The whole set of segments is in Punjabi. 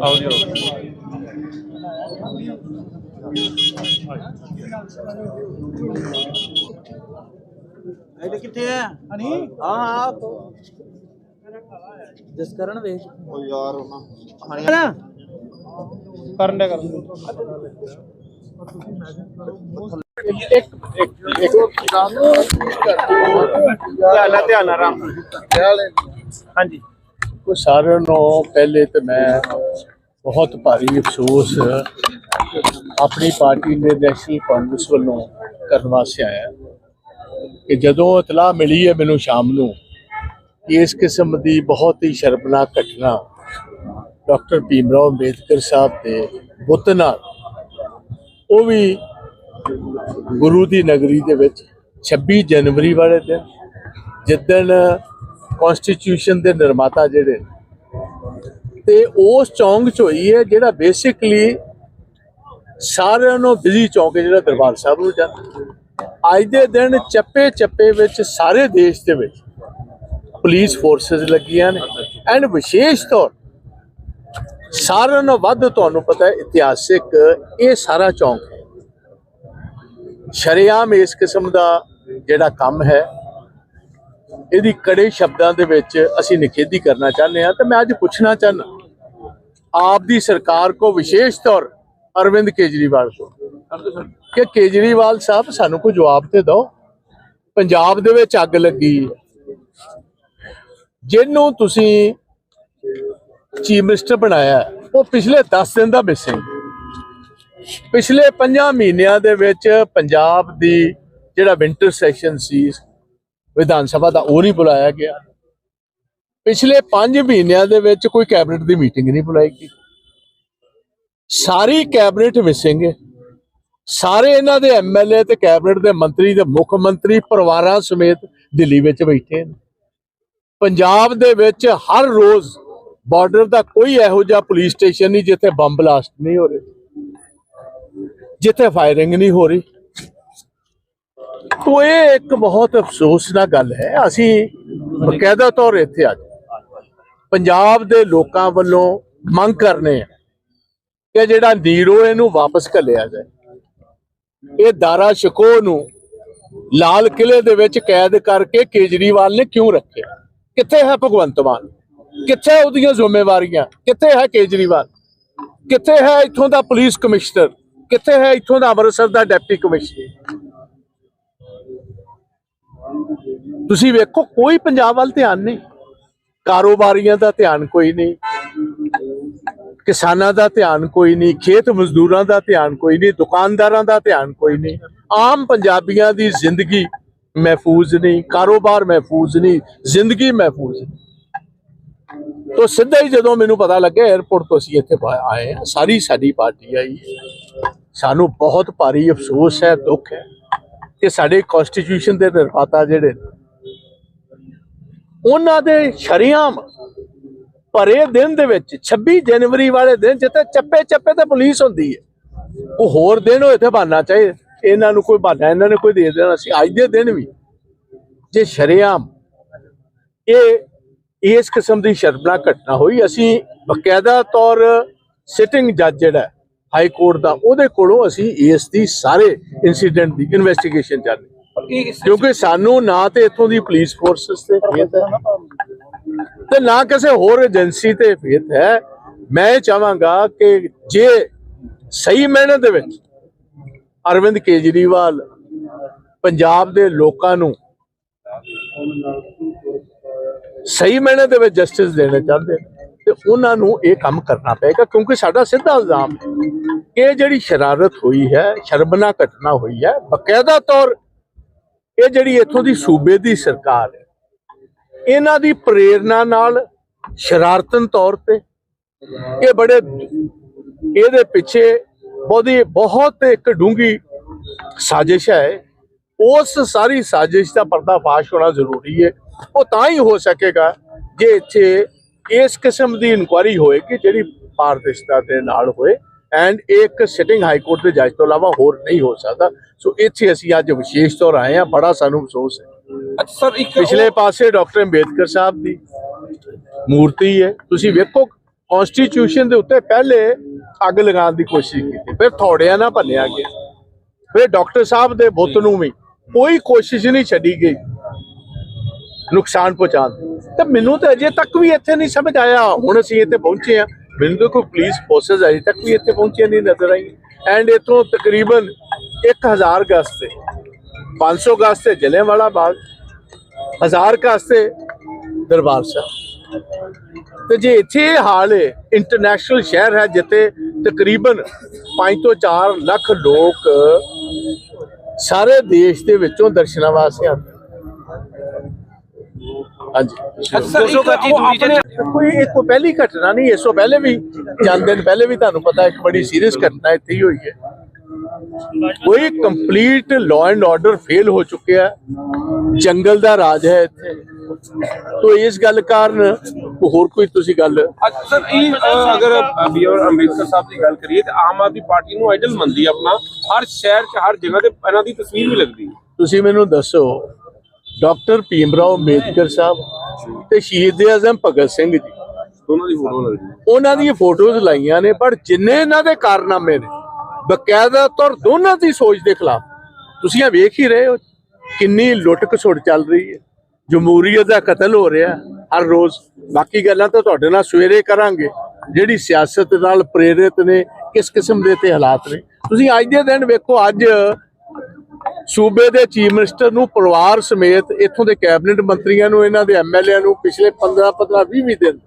ਆਓ ਜੀ ਇਹਦੇ ਕਿੱਥੇ ਹੈ ਹਣੀ ਹਾਂ ਹਾਂ ਜਿਸ ਕਰਨ ਵੇਖ ਉਹ ਯਾਰ ਉਹਨਾਂ ਹਣੀ ਕਰਨ ਦੇ ਕਰਨ ਧਿਆਨ ਨਾਲ ਧਿਆਨ ਨਾਲ ਰਾਮ ਹਾਂਜੀ। ਕੋ ਸਾਰਿਆਂ ਨੂੰ ਪਹਿਲੇ ਤੇ ਮੈਂ ਬਹੁਤ ਭਾਰੀ ਅਫਸੋਸ ਆਪਣੀ ਪਾਰਟੀ ਦੇ ਨੈਸ਼ਨਲ ਕਾਂਗਰਸ ਵੱਲੋਂ ਕਰਨ ਵਾਸਤੇ ਆਇਆ। ਕਿ ਜਦੋਂ ਇਤਲਾਹ ਮਿਲੀ ਹੈ ਮੈਨੂੰ ਸ਼ਾਮ ਨੂੰ ਇਸ ਕਿਸਮ ਦੀ ਬਹੁਤ ਹੀ ਸ਼ਰਮਨਾਕ ਘਟਨਾ ਡਾਕਟਰ ਭੀਮ ਰਾਓ ਅੰਬੇਦਕਰ ਸਾਹਿਬ ਦੇ ਬੁੱਤ ਨਾਲ ਉਹ ਵੀ ਗੁਰੂ ਦੀ ਨਗਰੀ ਦੇ ਵਿੱਚ 26 ਜਨਵਰੀ ਵਾਲੇ ਦਿਨ ਜਿੱਦਣ ਕਨਸਟੀਟਿਊਸ਼ਨ ਦੇ ਨਿਰਮਾਤਾ ਜਿਹੜੇ ਨੇ, ਤੇ ਉਸ ਚੌਂਕ ਚ ਹੋਈ ਹੈ ਜਿਹੜਾ ਬੇਸਿਕਲੀ ਸਾਰਿਆਂ ਨੂੰ ਬਿਜ਼ੀ ਚੌਂਕ ਹੈ ਜਿਹੜਾ ਦਰਬਾਰ ਸਾਹਿਬ ਨੂੰ ਜਾਂਦਾ। ਅੱਜ ਦੇ ਦਿਨ ਚੱਪੇ ਚੱਪੇ ਵਿੱਚ ਸਾਰੇ ਦੇਸ਼ ਦੇ ਵਿੱਚ ਪੁਲਿਸ ਫੋਰਸਸ ਲੱਗੀਆਂ ਨੇ। ਐਂਡ ਵਿਸ਼ੇਸ਼ ਤੌਰ ਸਾਰਿਆਂ ਨੂੰ ਵੱਧ ਤੁਹਾਨੂੰ ਪਤਾ ਹੈ ਇਤਿਹਾਸਿਕ ਇਹ ਸਾਰਾ ਚੌਂਕ ਹੈ। ਸ਼ਰੇਆਮ ਇਸ ਕਿਸਮ ਦਾ ਜਿਹੜਾ ਕੰਮ ਹੈ, ਇਹਦੀ ਕੜੇ ਸ਼ਬਦਾਂ ਦੇ ਵਿੱਚ ਅਸੀਂ ਨਿਖੇਧੀ ਕਰਨਾ ਚਾਹੁੰਦੇ ਹਾਂ ਤੇ ਮੈਂ ਅੱਜ ਪੁੱਛਣਾ ਚਾਹੁੰਦਾ, ਆਪ ਦੀ ਸਰਕਾਰ ਕੋ ਵਿਸ਼ੇਸ਼ ਤੌਰ ਅਰਵਿੰਦ ਕੇਜਰੀਵਾਲ ਕੋ? ਕਿ ਕੇਜਰੀਵਾਲ ਸਾਹਿਬ ਸਾਨੂੰ ਕੋਈ ਜਵਾਬ ਤੇ ਦਿਓ। ਪੰਜਾਬ ਦੇ ਵਿੱਚ ਅੱਗ ਲੱਗੀ ਜਿਹਨੂੰ ਤੁਸੀਂ ਚੀਫ ਮਿਨਿਸਟਰ ਬਣਾਇਆ ਉਹ ਪਿਛਲੇ 10 ਦਿਨ ਦਾ ਮਿਸਿੰਗ ਪਿਛਲੇ 5 ਮਹੀਨਿਆਂ ਦੇ ਵਿੱਚ ਪੰਜਾਬ ਦੀ ਜਿਹੜਾ ਵਿੰਟਰ ਸੈਸ਼ਨ ਸੀ, ਵਿਧਾਨ ਸਭਾ ਦਾ, ਉਹ ਨਹੀਂ ਬੁਲਾਇਆ ਗਿਆ। ਪਿਛਲੇ 5 ਮਹੀਨਿਆਂ ਦੇ ਵਿੱਚ ਕੋਈ ਕੈਬਨਿਟ ਦੀ ਮੀਟਿੰਗ ਨਹੀਂ ਬੁਲਾਈ ਗਈ। ਸਾਰੀ ਕੈਬਨਿਟ ਮਿਸਿੰਗ ਹੈ। ਸਾਰੇ ਇਹਨਾਂ ਦੇ ਐਮਐਲਏ ਤੇ ਕੈਬਨਿਟ ਦੇ ਮੰਤਰੀ ਤੇ ਮੁੱਖ ਮੰਤਰੀ, ਪਰਿਵਾਰਾਂ ਸਮੇਤ ਦਿੱਲੀ ਵਿੱਚ ਬੈਠੇ ਨੇ। ਪੰਜਾਬ ਦੇ ਵਿੱਚ ਹਰ ਰੋਜ਼ ਬਾਰਡਰ ਦਾ ਕੋਈ ਇਹੋ ਜਿਹਾ ਪੁਲਿਸ ਸਟੇਸ਼ਨ ਨਹੀਂ ਜਿੱਥੇ ਬੰਬ ਬਲਾਸਟ ਨਹੀਂ ਹੋ ਰਹੇ, ਜਿੱਥੇ ਫਾਇਰਿੰਗ ਨਹੀਂ ਹੋ ਰਹੀ। ਤੋ ਇਹ ਇੱਕ ਬਹੁਤ ਅਫਸੋਸ ਅਫਸੋਸਨਾਕ ਗੱਲ ਹੈ। ਅਸੀਂ ਬਕਾਇਦਾ ਤੌਰ ਇੱਥੇ ਅੱਜ ਪੰਜਾਬ ਦੇ ਲੋਕਾਂ ਵੱਲੋਂ ਮੰਗ ਕਰਨੇ ਆ ਕਿ ਜਿਹੜਾ ਨੀਰੋ ਇਹਨੂੰ ਵਾਪਸ ਘੱਲਿਆ ਜਾਏ। ਇਹ ਦਾਰਾ ਸ਼ਕੋ ਨੂੰ ਲਾਲ ਕਿਲੇ ਦੇ ਵਿੱਚ ਕੈਦ ਕਰਕੇ ਕੇਜਰੀਵਾਲ ਨੇ ਕਿਉਂ ਰੱਖਿਆ? ਕਿੱਥੇ ਹੈ ਭਗਵੰਤ ਮਾਨ? ਕਿੱਥੇ ਉਹਦੀਆਂ ਜ਼ਿੰਮੇਵਾਰੀਆਂ? ਕਿੱਥੇ ਹੈ ਕੇਜਰੀਵਾਲ? ਕਿੱਥੇ ਹੈ ਇੱਥੋਂ ਦਾ ਪੁਲਿਸ ਕਮਿਸ਼ਨਰ? ਕਿੱਥੇ ਹੈ ਇੱਥੋਂ ਦਾ ਅੰਮ੍ਰਿਤਸਰ ਦਾ ਡਿਪਟੀ ਕਮਿਸ਼ਨਰ? ਤੁਸੀਂ ਵੇਖੋ, ਕੋਈ ਪੰਜਾਬ ਵੱਲ ਧਿਆਨ ਨਹੀਂ। ਕਾਰੋਬਾਰੀਆਂ ਦਾ ਧਿਆਨ ਕੋਈ ਨਹੀਂ। ਕਿਸਾਨਾਂ ਦਾ ਧਿਆਨ ਕੋਈ ਨਹੀਂ। ਖੇਤ ਮਜ਼ਦੂਰਾਂ ਦਾ ਧਿਆਨ ਕੋਈ ਨਹੀਂ। ਦੁਕਾਨਦਾਰਾਂ ਦਾ ਧਿਆਨ ਕੋਈ ਨਹੀਂ। ਆਮ ਪੰਜਾਬੀਆਂ ਦੀ ਜ਼ਿੰਦਗੀ ਮਹਿਫੂਜ਼ ਨਹੀਂ ਕਾਰੋਬਾਰ ਮਹਿਫੂਜ਼ ਨਹੀਂ ਜ਼ਿੰਦਗੀ ਮਹਿਫੂਜ਼ ਨਹੀਂ ਤੋ ਸਿੱਧਾ ਹੀ ਜਦੋਂ ਮੈਨੂੰ ਪਤਾ ਲੱਗਿਆ 에어ਪੋਰਟ ਤੋਂ ਅਸੀਂ ਇੱਥੇ ਆਏ ਆ ਸਾਰੀ ਸਾਡੀ ਪਾਰਟੀ ਆਈ ਹੈ। ਸਾਨੂੰ ਬਹੁਤ ਭਾਰੀ ਅਫਸੋਸ ਹੈ ਦੁੱਖ ਹੈ ਕਿ ਸਾਡੇ ਕਨਸਟੀਟਿਊਸ਼ਨ ਦੇ ਨਿਰਮਾਤਾ ਜਿਹੜੇ ਨੇ, ਉਹਨਾਂ ਦੇ ਸ਼ਰੀਆਮ ਭਰੇ ਦਿਨ ਦੇ ਵਿੱਚ 26 ਜਨਵਰੀ ਵਾਲੇ ਦਿਨ ਜਿੱਥੇ ਚੱਪੇ ਚੱਪੇ ਤੇ ਪੁਲਿਸ ਹੁੰਦੀ ਹੈ ਉਹ ਹੋਰ ਦਿਨ ਹੋਏ ਤੇ ਬਹਾਨਾ ਚਾਹੀਦਾ ਇਹਨਾਂ ਨੂੰ ਕੋਈ ਬਹਾਨਾ, ਇਹਨਾਂ ਨੇ ਕੋਈ ਦੇ ਦੇਣਾ ਸੀ। ਅੱਜ ਦੇ ਦਿਨ ਵੀ ਜੇ ਸ਼ਰੀਆਮ ਇਹ, ਇਸ ਕਿਸਮ ਦੀ ਸ਼ਰਮਨਾਕ ਘਟਨਾ ਹੋਈ, ਅਸੀਂ ਬਕਾਇਦਾ ਤੌਰ ਸਿਟਿੰਗ ਜੱਜ ਜਿਹੜਾ ਹਾਈ ਕੋਰਟ ਦਾ, ਉਹਦੇ ਕੋਲੋਂ ਅਸੀਂ ਇਸ ਦੀ ਸਾਰੇ ਇਨਸੀਡੈਂਟ ਦੀ ਇਨਵੈਸਟੀਗੇਸ਼ਨ ਚੱਲ ਕਿਉਂਕਿ ਸਾਨੂੰ ਨਾ ਤੇ ਇੱਥੋਂ ਦੀ ਪੁਲਿਸ ਫੋਰਸਸ ਤੇ ਫੇਥ ਹੈ, ਤੇ ਨਾ ਕਿਸੇ ਹੋਰ ਏਜੰਸੀ ਤੇ ਫੇਥ ਹੈ। ਮੈਂ ਚਾਹਾਂਗਾ ਕਿ ਜੇ ਸਹੀ ਮਿਹਨਤ ਦੇ ਵਿੱਚ ਅਰਵਿੰਦ ਕੇਜਰੀਵਾਲ ਪੰਜਾਬ ਦੇ ਲੋਕਾਂ ਨੂੰ ਸਹੀ ਮੈਨੇ ਦੇ ਵਿੱਚ ਜਸਟਿਸ ਦੇਣਾ ਚਾਹੁੰਦੇ ਨੇ ਤੇ ਉਹਨਾਂ ਨੂੰ ਇਹ ਕੰਮ ਕਰਨਾ ਪਏਗਾ ਕਿਉਂਕਿ ਸਾਡਾ ਸਿੱਧਾ ਇਲਜ਼ਾਮ ਇਹ ਜਿਹੜੀ ਸ਼ਰਾਰਤ ਹੋਈ ਹੈ ਸ਼ਰਮਨਾਕ ਘਟਨਾ ਹੋਈ ਹੈ, ਬਕਾਇਦਾ ਤੌਰ ਇਹ ਜਿਹੜੀ ਇੱਥੋਂ ਦੀ ਸੂਬੇ ਦੀ ਸਰਕਾਰ ਹੈ, ਇਹਨਾਂ ਦੀ ਪ੍ਰੇਰਣਾ ਨਾਲ ਸ਼ਰਾਰਤਨ ਤੌਰ ਤੇ ਇਹ ਬੜੇ, ਇਹਦੇ ਪਿੱਛੇ ਬਹੁਤੀ ਬਹੁਤ ਇੱਕ ਡੂੰਗੀ ਸਾਜ਼ਿਸ਼ ਹੈ। ਉਸ ਸਾਰੀ ਸਾਜ਼ਿਸ਼ ਦਾ ਪਰਦਾਫਾਸ਼ ਹੋਣਾ ਜ਼ਰੂਰੀ ਹੈ। ਉਹ ਤਾਂ ਹੀ ਹੋ ਸਕੇਗਾ ਜੇ ਇੱਥੇ ਇਸ ਕਿਸਮ ਦੀ ਇਨਕੁਆਇਰੀ ਹੋਏਗੀ ਜਿਹੜੀ ਪਾਰਦਰਸ਼ਤਾ ਦੇ ਨਾਲ ਹੋਏ ਐਂਡ ਇੱਕ ਸਿਟਿੰਗ ਹਾਈ ਕੋਰਟ ਦੇ ਜੱਜ ਤੋਂ ਇਲਾਵਾ ਹੋਰ ਨਹੀਂ ਹੋ ਸਕਦਾ। ਸੋ ਇੱਥੇ ਅਸੀਂ ਅੱਜ ਵਿਸ਼ੇਸ਼ ਤੌਰ ਆਏ ਹਾਂ। ਬੜਾ ਸਾਨੂੰ ਅਫਸੋਸ ਹੈ। ਅੱਛਾ ਸਰ ਇੱਕ ਪਿਛਲੇ ਪਾਸੇ ਡਾਕਟਰ ਅੰਬੇਦਕਰ ਸਾਹਿਬ ਦੀ ਮੂਰਤੀ ਹੈ। ਤੁਸੀਂ ਵੇਖੋ ਕਨਸਟੀਟਿਊਸ਼ਨ ਦੇ ਉੱਤੇ ਪਹਿਲੇ ਅੱਗ ਲਗਾਉਣ ਦੀ ਕੋਸ਼ਿਸ਼ ਕੀਤੀ। ਫਿਰ ਥੋੜਿਆਂ ਨਾਲ ਭੰਨਿਆ ਗਿਆ। ਫਿਰ ਡਾਕਟਰ ਸਾਹਿਬ ਦੇ ਬੁੱਤ ਨੂੰ ਵੀ ਕੋਈ ਕੋਸ਼ਿਸ਼ ਨਹੀਂ ਛੱਡੀ ਗਈ ਨੁਕਸਾਨ ਪਹੁੰਚਾਉਣ ਦੀ। ਤੇ ਮੈਨੂੰ ਤਾਂ ਅਜੇ ਤੱਕ ਵੀ ਇੱਥੇ ਨਹੀਂ ਸਮਝ ਆਇਆ। ਹੁਣ ਅਸੀਂ ਇੱਥੇ ਪਹੁੰਚੇ ਆ ਮੈਨੂੰ ਤਾਂ ਕੋਈ ਪੁਲਿਸ ਫੋਰਸਸ ਅਜੇ ਤੱਕ ਵੀ ਇੱਥੇ ਪਹੁੰਚੀਆਂ ਨਹੀਂ ਨਜ਼ਰ ਆਈ ਐਂਡ ਇਥੋਂ ਤਕਰੀਬਨ 1000 ਗਜ਼ ਤੇ 500 ਗਜ਼ ਤੇ ਜਲਿਆਂਵਾਲਾ ਬਾਗ, ਹਜ਼ਾਰ ਕਾਸਤੇ ਦਰਬਾਰ ਸਾਹਿਬ। ਤੇ ਜੇ ਇੱਥੇ ਇਹ ਹਾਲ ਹੈ ਇੰਟਰਨੈਸ਼ਨਲ ਸ਼ਹਿਰ ਹੈ ਜਿੱਥੇ ਤਕਰੀਬਨ 5 ਤੋਂ 4 ਲੱਖ ਲੋਕ ਸਾਰੇ ਦੇਸ਼ ਦੇ ਵਿੱਚੋਂ ਦਰਸ਼ਨਾਂ ਵਾਸਤੇ ਆਉਂਦੇ ਹਾਂਜੀ। ਅੱਛਾ ਸਰ ਇੱਕ ਉਹ ਆਪਣੇ ਕੋਈ ਇਹ ਕੋਈ ਪਹਿਲੀ ਘਟਨਾ ਨਹੀਂ ਇਸ ਤੋਂ ਪਹਿਲੇ ਵੀ ਚੰਦ ਦਿਨ ਪਹਿਲੇ ਵੀ ਤੁਹਾਨੂੰ ਪਤਾ ਇੱਕ ਬੜੀ ਸੀਰੀਅਸ ਘਟਨਾ ਇੱਥੇ ਹੀ ਹੋਈ ਹੈ। ਕੋਈ complete law and order fail ਹੋ ਚੁੱਕਿਆ ਹੈ। ਜੰਗਲ ਦਾ ਰਾਜ ਹੈ ਇੱਥੇ। ਤੋਂ ਇਸ ਗੱਲ ਕਾਰਨ ਹੋਰ ਕੋਈ ਤੁਸੀਂ ਗੱਲ? ਸਰ ਇਹ ਅਗਰ ਬੀਆਰ ਅੰਬੇਦਕਰ ਸਾਹਿਬ ਦੀ ਗੱਲ ਕਰੀਏ ਤਾਂ ਆਮ ਆਦਮੀ ਪਾਰਟੀ ਨੂੰ ਆਈਡਲ ਮੰਨਦੀ ਆਪਣਾ। ਹਰ ਸ਼ਹਿਰ 'ਚ ਹਰ ਜਗ੍ਹਾ ਤੇ ਇਹਨਾਂ ਦੀ ਤਸਵੀਰ ਵੀ ਲੱਗਦੀ। ਤੁਸੀਂ ਮੈਨੂੰ ਦੱਸੋ ਡਾਕਟਰ ਭੀਮਰਾਓ ਅੰਬੇਦਕਰ ਸਾਹਿਬ ਤੇ ਸ਼ਹੀਦ ਆਜ਼ਮ ਭਗਤ ਸਿੰਘ ਜੀ। ਦੋਨਾਂ ਦੀ ਫੋਟੋ ਲੱਗਦੀ ਉਹਨਾਂ ਦੀਆਂ ਫੋਟੋਜ਼ ਲਾਈਆਂ ਨੇ ਪਰ ਜਿੰਨੇ ਇਹਨਾਂ ਦੇ ਕਾਰਨਾਮੇ ਨੇ ਬਕਾਇਦਾ ਤੌਰ ਦੋਨਾਂ ਦੀ ਸੋਚ ਦੇ ਖਿਲਾਫ ਤੁਸੀਂ ਇਹ ਵੇਖ ਹੀ ਰਹੇ ਹੋ ਕਿੰਨੀ ਲੁੱਟ ਖਸੁੱਟ ਚੱਲ ਰਹੀ ਹੈ ਜਮਹੂਰੀਅਤ ਦਾ ਕਤਲ ਹੋ ਰਿਹਾ ਹਰ ਰੋਜ਼। ਬਾਕੀ ਗੱਲਾਂ ਤਾਂ ਤੁਹਾਡੇ ਨਾਲ ਸਵੇਰੇ ਕਰਾਂਗੇ। ਜਿਹੜੀ ਸਿਆਸਤ ਨਾਲ ਪ੍ਰੇਰਿਤ ਨੇ, ਕਿਸ ਕਿਸਮ ਦੇ ਤੇ ਹਾਲਾਤ ਨੇ। ਤੁਸੀਂ ਅੱਜ ਦੇ ਦਿਨ ਵੇਖੋ, ਅੱਜ ਸੂਬੇ ਦੇ ਚੀਫ ਮਿਨਿਸਟਰ ਨੂੰ ਪਰਿਵਾਰ ਸਮੇਤ ਇੱਥੋਂ ਦੇ ਕੈਬਨਿਟ ਮੰਤਰੀਆਂ ਨੂੰ, ਇਹਨਾਂ ਦੇ ਐਮਐਲਏ ਨੂੰ ਪਿਛਲੇ 15 15 20 20 ਦਿਨ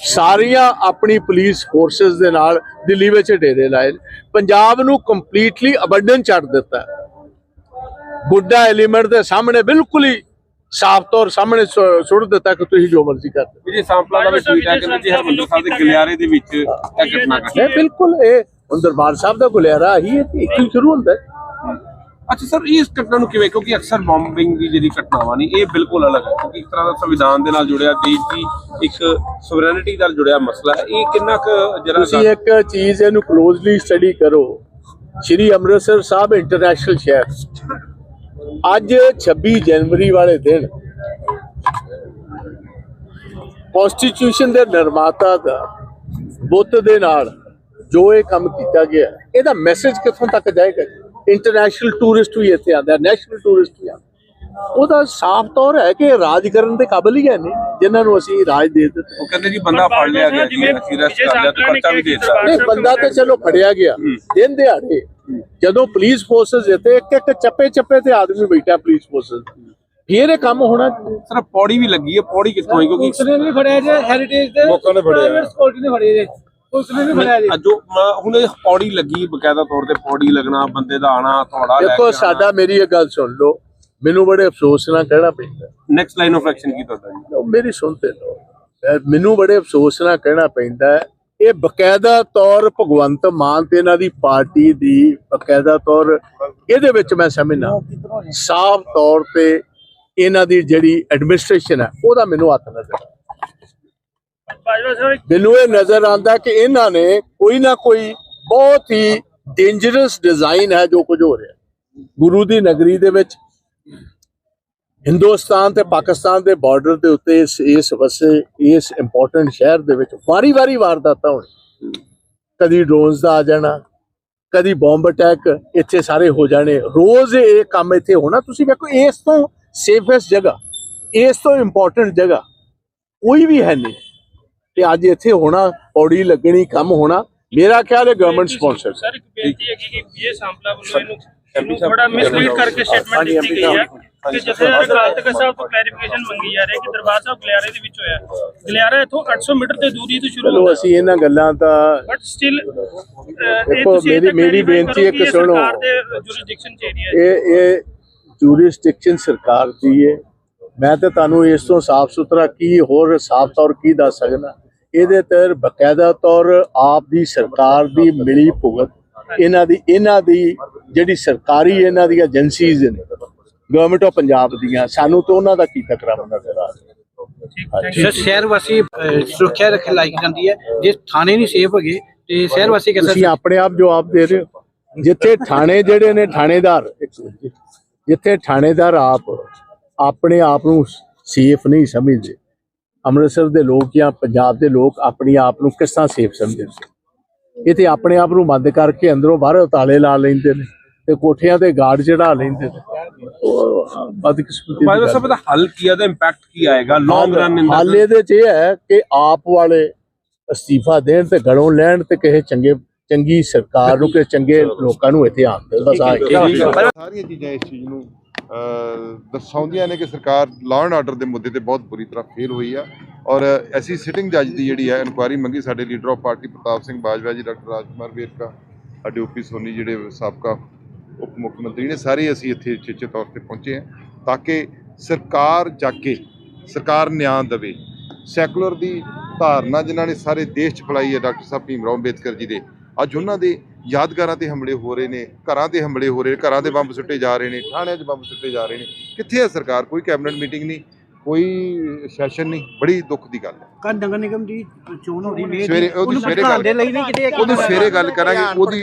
ਸਾਰੀਆਂ ਆਪਣੀ ਪੁਲਿਸ ਫੋਰਸਸ ਦੇ ਨਾਲ ਦਿੱਲੀ ਵਿੱਚ ਡੇਰੇ ਲਾਏ ਪੰਜਾਬ ਨੂੰ ਕੰਪਲੀਟਲੀ ਅਬੰਡਨ ਛੱਡ ਦਿੱਤਾ। ਹੈ। ਗੁੱਡਾ ਐਲੀਮੈਂਟ ਦੇ ਸਾਹਮਣੇ ਬਿਲਕੁਲ ਹੀ ਸਾਫ਼ ਤੌਰ ਸਾਹਮਣੇ ਸੁੱਟ ਦਿੱਤਾ ਕਿ ਤੁਸੀਂ ਜੋ ਮਰਜ਼ੀ ਕਰ ਦਿਓ। ਵਿਜੇ ਸਾਂਪਲਾ ਦਾ ਵੀ ਟਵੀਟ ਹੈ ਕਿ ਜੀ ਹਰਮੰਦਰ ਸਾਹਿਬ ਦੇ ਗਲਿਆਰੇ ਦੇ ਵਿੱਚ ਇਹ ਘਟਨਾ ਘਟੀ। ਇਹ ਬਿਲਕੁਲ ਇਹ ਹੁਣ ਦਰਬਾਰ ਸਾਹਿਬ ਦਾ ਗੁਲਿਆਰਾ ਹੀ ਹੈ ਤੇ ਇੱਥੇ ਹੀ ਸ਼ੁਰੂ ਹੁੰਦਾ ਹੈ। ਅੱਛਾ ਸਰ ਇਸ ਘਟਨਾ ਨੂੰ ਕਿਵੇਂ ਕਿਉਂਕਿ ਅਕਸਰ ਬੰਬਿੰਗ ਦੀ ਜਿਹੜੀ ਘਟਨਾਵਾਂ ਨੇ ਇਹ ਬਿਲਕੁਲ ਅਲੱਗ ਹੈ ਕਿਉਂਕਿ ਇੱਕ ਤਰ੍ਹਾਂ ਦਾ ਸੰਵਿਧਾਨ ਦੇ ਨਾਲ ਜੁੜਿਆ ਦੇਸ਼ ਦੀ ਇੱਕ ਸੋਵਰੇਨਿਟੀ ਨਾਲ ਜੁੜਿਆ ਮਸਲਾ ਹੈ। ਇਹ ਕਿੰਨਾ ਕੁ ਜਰਾ ਤੁਸੀਂ ਇੱਕ ਚੀਜ਼ ਇਹਨੂੰ ਕਲੋਜ਼ਲੀ ਸਟੱਡੀ ਕਰੋ। ਸ਼੍ਰੀ ਅੰਮ੍ਰਿਤਸਰ ਸਾਹਿਬ ਇੰਟਰਨੈਸ਼ਨਲ ਸ਼ਹਿਰ। ਅੱਜ 26 ਜਨਵਰੀ ਵਾਲੇ ਦਿਨ ਕਨਸਟੀਟਿਊਸ਼ਨ ਦੇ ਨਿਰਮਾਤਾ ਦਾ ਬੁੱਤ ਦੇ ਨਾਲ ਜੋ ਇਹ ਕੰਮ ਕੀਤਾ ਗਿਆ, ਇਹਦਾ ਮੈਸੇਜ ਕਿੱਥੋਂ ਤੱਕ ਜਾਏਗਾ ਇੰਟਰਨੈਸ਼ਨਲ ਟੂਰਿਸਟ ਵੀ ਇੱਥੇ ਆਉਂਦਾ ਨੈਸ਼ਨਲ ਟੂਰਿਸਟ ਵੀ ਆਉਂਦਾ। ਉਹਦਾ ਸਾਫ਼ ਤੌਰ ਹੈ ਕਿ ਰਾਜ ਕਰਨ ਦੇ ਕਾਬਿਲ ਹੀ ਹੈ ਨੇ ਜਿਨ੍ਹਾਂ ਨੂੰ ਅਸੀਂ ਰਾਜ ਦੇ ਦਿੱਤਾ। ਉਹ ਕਹਿੰਦੇ ਜੀ ਬੰਦਾ ਫੜ ਲਿਆ ਗਿਆ ਜੀ ਅਸੀਂ ਰੈਸਟ ਕਰ ਲਿਆ ਤੇ ਪਰਚਾ ਵੀ ਦੇ ਦਿੱਤਾ। ਨਹੀਂ ਬੰਦਾ ਤੇ ਚਲੋ ਫੜਿਆ ਗਿਆ। ਦਿਨ ਦਿਹਾੜੇ ਜਦੋਂ ਪੁਲਿਸ ਫੋਰਸਸ ਇੱਥੇ ਇੱਕ ਇੱਕ ਚੱਪੇ ਚੱਪੇ ਤੇ ਆਦਮੀ ਬੈਠਾ ਪੁਲਿਸ ਫੋਰਸਸ। ਫੇਰ ਇਹ ਕੰਮ ਹੋਣਾ। ਸਰ ਪੌੜੀ ਵੀ ਲੱਗੀ ਹੈ ਪੌੜੀ ਕਿੱਥੋਂ ਹੋਈ ਕਿਉਂਕਿ ਪੁਲਿਸ ਨੇ ਨਹੀਂ ਫੜਿਆ ਜੇ ਹੈਰੀਟੇਜ ਦੇ ਲੋਕਾਂ ਨੇ ਫੜਿਆ। ਪ੍ਰਾਈਵੇਟ ਸਕਿਉਰਟੀ ਨੇ ਫੜਿਆ ਜੇ। ਪੁਲਿਸ ਨੇ ਨਹੀਂ ਫੜਿਆ ਜੀ। ਜੋ ਹੁਣ ਇਹ ਪੌੜੀ ਲੱਗੀ ਬਕਾਇਦਾ ਤੌਰ ਤੇ ਪੌੜੀ ਲੱਗਣਾ ਬੰਦੇ ਦਾ ਆਣਾ ਥੋੜਾ ਲੈ ਦੇਖੋ ਸਾਡਾ ਮੇਰੀ ਇਹ ਗੱਲ ਸੁਣ ਲਓ। ਮੈਨੂੰ ਬੜੇ ਅਫਸੋਸ ਨਾਲ ਕਹਿਣਾ ਪੈਂਦਾ। ਨੈਕਸਟ ਲਾਈਨ ਆਫ ਐਕਸ਼ਨ ਕੀ ਤੁਹਾਡਾ ਜੀ? ਮੇਰੀ ਸੁਣਤੇ ਅਹ ਮੈਨੂੰ ਬੜੇ ਅਫਸੋਸ ਨਾਲ ਕਹਿਣਾ ਪੈਂਦਾ ਇਹ ਬਕਾਇਦਾ ਤੌਰ ਭਗਵੰਤ ਮਾਨ ਤੇ ਇਹਨਾਂ ਦੀ ਪਾਰਟੀ ਦੀ ਬਕਾਇਦਾ ਤੌਰ ਇਹਦੇ ਵਿੱਚ ਮੈਂ ਸਮਝਣਾ ਸਾਫ਼ ਤੌਰ ਤੇ ਇਹਨਾਂ ਦੀ ਜਿਹੜੀ ਐਡਮਿਨਿਸਟ੍ਰੇਸ਼ਨ ਹੈ ਉਹਦਾ ਮੈਨੂੰ ਹੱਥ ਨਜ਼ਰ। ਮੈਨੂੰ ਇਹ ਨਜ਼ਰ ਆਉਂਦਾ ਕਿ ਇਹਨਾਂ ਨੇ ਕੋਈ ਨਾ ਕੋਈ ਬਹੁਤ ਹੀ ਡੇਂਜਰਸ ਡਿਜ਼ਾਈਨ ਹੈ ਜੋ ਕੁਝ ਹੋ ਰਿਹਾ। ਗੁਰੂ ਦੀ ਨਗਰੀ ਦੇ ਵਿੱਚ ਹਿੰਦੁਸਤਾਨ ਤੇ ਪਾਕਿਸਤਾਨ ਦੇ ਬਾਰਡਰ ਦੇ ਉੱਤੇ ਇਸ ਇਸ ਵਸੇ ਇਸ ਇੰਪੋਰਟੈਂਟ ਸ਼ਹਿਰ ਦੇ ਵਿੱਚ ਵਾਰੀ-ਵਾਰੀ ਵਾਰਦਾਤਾਂ ਹੋਣ ਕਦੀ ਡਰੋਨਸ ਦਾ ਆ ਜਾਣਾ ਕਦੀ ਬੰਬ ਅਟੈਕ ਇੱਥੇ ਸਾਰੇ ਹੋ ਜਾਣੇ। ਰੋਜ਼ ਇਹ ਕੰਮ ਇੱਥੇ ਹੋਣਾ। ਤੁਸੀਂ ਵੇਖੋ ਇਸ ਤੋਂ ਸੇਫੈਸਟ ਜਗ੍ਹਾ ਇਸ ਤੋਂ ਇੰਪੋਰਟੈਂਟ ਜਗ੍ਹਾ ਕੋਈ ਵੀ ਹੈ ਨਹੀਂ। ਤੇ ਅੱਜ ਇੱਥੇ ਹੋਣਾ ਪੌੜੀ ਲੱਗਣੀ ਕੰਮ ਹੋਣਾ ਮੇਰਾ ਖਿਆਲ ਹੈ ਗਵਰਨਮੈਂਟ ਸਪਾਂਸਰ ਸਰ ਇੱਕ ਬੇਨਤੀ ਹੈ ਕਿ ਇਹ ਸਾਂਪਲਾ ਵੱਲੋਂ ਇਹਨੂੰ ਇਹਨੂੰ ਥੋੜਾ ਮਿਸਲੀਡ ਕਰਕੇ ਸਟੇਟਮੈਂਟ ਦਿੱਤੀ ਗਈ ਹੈ। ਕਿ ਜਿੱਥੇ ਅਕਾਲ ਤਖਤ ਸਾਹਿਬ ਤੋਂ ਕਲੈਰੀਫਿਕੇਸ਼ਨ ਮੰਗੀ ਜਾ ਰਹੀ ਹੈ ਕਿ ਦਰਬਾਰ ਸਾਹਿਬ ਗਲਿਆਰੇ ਦੇ ਵਿੱਚ ਹੋਇਆ ਗਲਿਆਰਾ ਇੱਥੋਂ 800 ਮੀਟਰ ਤੇ ਦੂਰੀ ਤੋਂ ਸ਼ੁਰੂ ਚਲੋ ਹੁੰਦਾ ਅਸੀਂ ਇਹਨਾਂ ਗੱਲਾਂ ਦਾ ਬਟ ਸਟਿਲ ਦੇਖੋ, ਮੇਰੀ- ਮੇਰੀ ਬੇਨਤੀ ਹੈ ਕਿ ਸੁਣੋ। ਸਰਕਾਰ ਦੇ ਜੁਰਿਸਡਿਕਸ਼ਨ ਚ ਏਰੀਆ ਹੈ। ਇਹ ਇਹ ਜੂਰਿਸਡਿਕਸ਼ਨ ਸਰਕਾਰ ਦੀ ਹੈ। ਮੈਂ ਤਾਂ ਤੁਹਾਨੂੰ ਇਸ ਤੋਂ ਸਾਫ਼ ਸੁਥਰਾ ਕੀ ਹੋਰ ਸਾਫ਼ ਤੌਰ ਕੀ ਦੱਸ ਸਕਦਾ? ਇਹਦੇ ਤੇ ਬਕਾਇਦਾ ਤੌਰ ਆਪ ਦੀ ਸਰਕਾਰ ਦੀ ਮਿਲੀ ਭੁਗਤ। ਇਹਨਾਂ ਦੀ ਇਹਨਾਂ ਦੀ ਜਿਹੜੀ ਸਰਕਾਰੀ ਇਹਨਾਂ ਦੀ ਏਜੰਸੀਜ਼ ਨੇ ਗਵਰਨਮੈਂਟ ਆਫ ਪੰਜਾਬ ਦੀਆਂ ਸਾਨੂੰ ਤਾਂ ਉਹਨਾਂ ਦਾ ਕੀ ਟਕਰਾਅ ਨਜ਼ਰ ਆ ਰਿਹਾ ਸਰ ਸ਼ਹਿਰ ਵਾਸੀ ਸੁਰੱਖਿਆ ਰੱਖ ਲਾਈ ਜਾਂਦੀ ਹੈ। ਜੇ ਥਾਣੇ ਨਹੀਂ ਸੇਫ ਹੈਗੇ ਤੇ ਸ਼ਹਿਰ ਵਾਸੀ ਤੁਸੀਂ ਕਿਵੇਂ ਆਪਣੇ ਆਪ ਜਵਾਬ ਦੇ ਰਹੇ ਹੋ। ਜਿੱਥੇ ਥਾਣੇ ਜਿਹੜੇ ਨੇ ਥਾਣੇਦਾਰ ਜਿੱਥੇ ਥਾਣੇਦਾਰ ਆਪ ਆਪਣੇ ਆਪ ਨੂੰ ਸੇਫ ਨਹੀਂ ਸਮਝਦੇ। ਅੰਮ੍ਰਿਤਸਰ ਦੇ ਲੋਕ ਜਾਂ ਪੰਜਾਬ ਦੇ ਲੋਕ ਆਪਣੀ ਆਪ ਨੂੰ ਕਿਸ ਤਰ੍ਹਾਂ ਸੇਫ ਸਮਝਦੇ ਇਹ ਤੇ ਆਪਣੇ ਆਪ ਨੂੰ ਬੰਦ ਕਰਕੇ ਅੰਦਰੋਂ ਬਾਹਰੋਂ ਤਾਲੇ ਲਾ ਲੈਂਦੇ ਨੇ ਤੇ ਕੋਠਿਆਂ ਤੇ ਗਾਰਡ ਚੜਾ ਲੈਂਦੇ ਨੇ। ਬਦਕਿਸਮਤੀ ਦੀ ਬਾਜਵਾ ਗੱਲ ਸਾਹਿਬ ਹੈ। ਦਾ ਹੱਲ ਕੀ ਹੈ ਦਾ ਇੰਪੈਕਟ ਕੀ ਆਏਗਾ ਲੌਂਗ ਰਨ ਇਨ ਹਾਲ ਇਹਦੇ ਚ ਇਹ ਹੈ ਕਿ ਆਪ ਵਾਲੇ ਅਸਤੀਫਾ ਦੇਣ ਤੇ ਗਲੋਂ ਲੈਣ ਤੇ ਕਿਸੇ ਚੰਗੇ ਚੰਗੀ ਸਰਕਾਰ ਨੂੰ ਕਿ ਚੰਗੇ ਲੋਕਾਂ ਨੂੰ ਇੱਥੇ ਆਉਣ ਦੇ ਬਸ ਆ ਸਾਰੀਆਂ ਚੀਜ਼ਾਂ ਇਸ ਚੀਜ਼ ਨੂੰ ਅਹ, ਦਰਸਾਉਂਦੀਆਂ ਨੇ ਕਿ ਸਰਕਾਰ ਲਾਅ ਐਂਡ ਆਰਡਰ ਦੇ ਮੁੱਦੇ ਤੇ ਬਹੁਤ ਬੁਰੀ ਤਰ੍ਹਾਂ ਫੇਲ ਹੋਈ ਆ। ਔਰ ਐਸੀ ਸਿਟਿੰਗ ਜੱਜ ਦੀ ਜਿਹੜੀ ਹੈ ਇਨਕੁਆਇਰੀ ਮੰਗੀ ਸਾਡੇ leader of party Partap Singh Bajwa ji doctor Rajkumar Verka ਸਾਡੇ ਓਪੀ ਸੋਨੀ ਜਿਹੜੇ ਸਾਬਕਾ ਉਪ ਮੁੱਖ ਮੰਤਰੀ ਨੇ ਸਾਰੇ ਅਸੀਂ ਇੱਥੇ ਚੇਚੇ ਤੌਰ ਤੇ ਪਹੁੰਚੇ ਹਾਂ ਤਾਂ ਕਿ ਸਰਕਾਰ ਜਾਗੇ ਸਰਕਾਰ ਨਿਆਂ ਦੇਵੇ। ਸੈਕੂਲਰ ਦੀ ਧਾਰਨਾ ਜਿਨ੍ਹਾਂ ਨੇ ਸਾਰੇ ਦੇਸ਼ 'ਚ ਫਲਾਈ ਹੈ, ਡਾਕਟਰ ਸਾਹਿਬ ਭੀਮ ਰਾਓ ਅੰਬੇਦਕਰ ਜੀ ਦੇ, ਅੱਜ ਉਹਨਾਂ ਦੇ ਯਾਦਗਾਰਾਂ ਤੇ ਹਮਲੇ ਹੋ ਰਹੇ ਨੇ, ਘਰਾਂ ਤੇ ਹਮਲੇ ਹੋ ਰਹੇ ਨੇ, ਘਰਾਂ ਦੇ ਬੰਬ ਸੁੱਟੇ ਜਾ ਰਹੇ ਨੇ, ਥਾਣਿਆਂ 'ਚ ਬੰਬ ਸੁੱਟੇ ਜਾ ਰਹੇ ਨੇ। ਕਿੱਥੇ ਹੈ ਸਰਕਾਰ? ਕੋਈ ਕੈਬਨਿਟ ਮੀਟਿੰਗ ਨਹੀਂ। ਕੋਈ ਸੈਸ਼ਨ ਨਹੀਂ ਬੜੀ ਦੁੱਖ ਦੀ ਗੱਲ ਹੈ। ਕੱਲ ਨਗਰ ਨਿਗਮ ਦੀ ਚੋਣ ਹੋ ਰਹੀ ਵੇਖ ਸਵੇਰੇ- ਉਹਦੀ ਉਹਨੂੰ ਸਵੇਰੇ ਭੜਕਾਉਣ ਗੱਲ- ਦੇ ਲਈ ਨਹੀਂ ਕਿਤੇ ਉਹਦੀ ਸਵੇਰੇ ਗੱਲ ਕਰਾਂਗੇ ਉਹਦੀ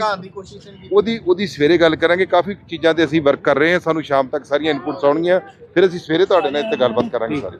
ਉਹਦੀ ਉਹਦੀ ਸਵੇਰੇ ਗੱਲ ਕਰਾਂਗੇ ਕਾਫੀ ਚੀਜ਼ਾਂ ਤੇ ਅਸੀਂ ਵਰਕ ਕਰ ਰਹੇ ਹਾਂ ਸਾਨੂੰ ਸ਼ਾਮ ਤੱਕ ਸਾਰੀਆਂ ਇਨਪੁਟਸ ਆਉਣਗੀਆਂ ਫਿਰ ਅਸੀਂ ਸਵੇਰੇ ਤੁਹਾਡੇ ਨਾਲ ਇੱਥੇ ਗੱਲਬਾਤ ਕਰਾਂਗੇ ਸਾਰੇ।